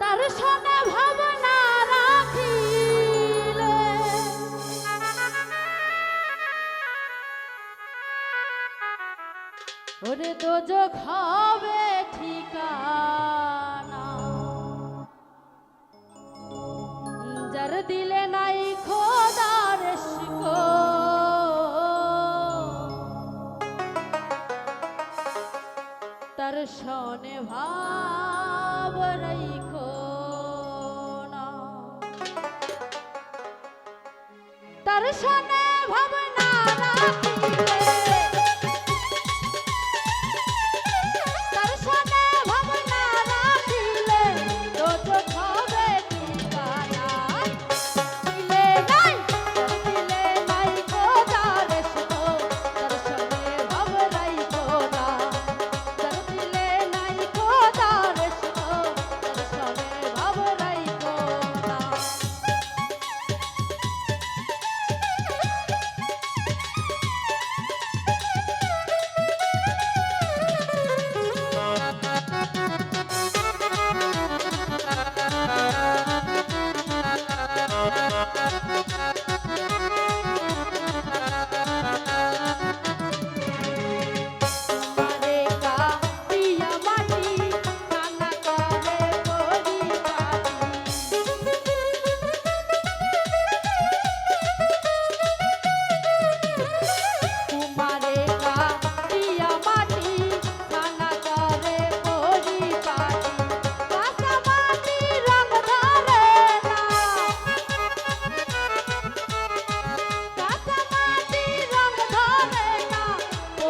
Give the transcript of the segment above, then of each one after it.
তার সনে ভাবনা রাখিলে। ওরে দোজক হবে ঠিকানা। যার দিলে নাই খোদার শিকো তার সনে ভাব রাইখো। তার সনে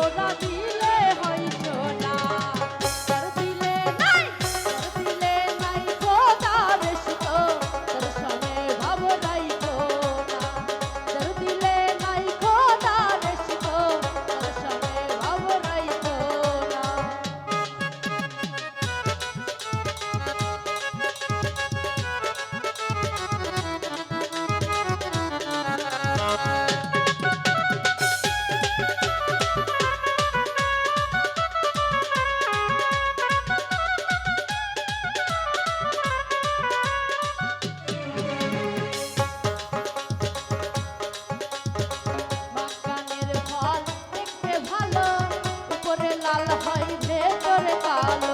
ওরা দিয়ে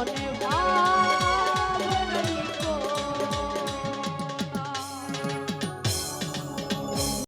দর্শনে ভাই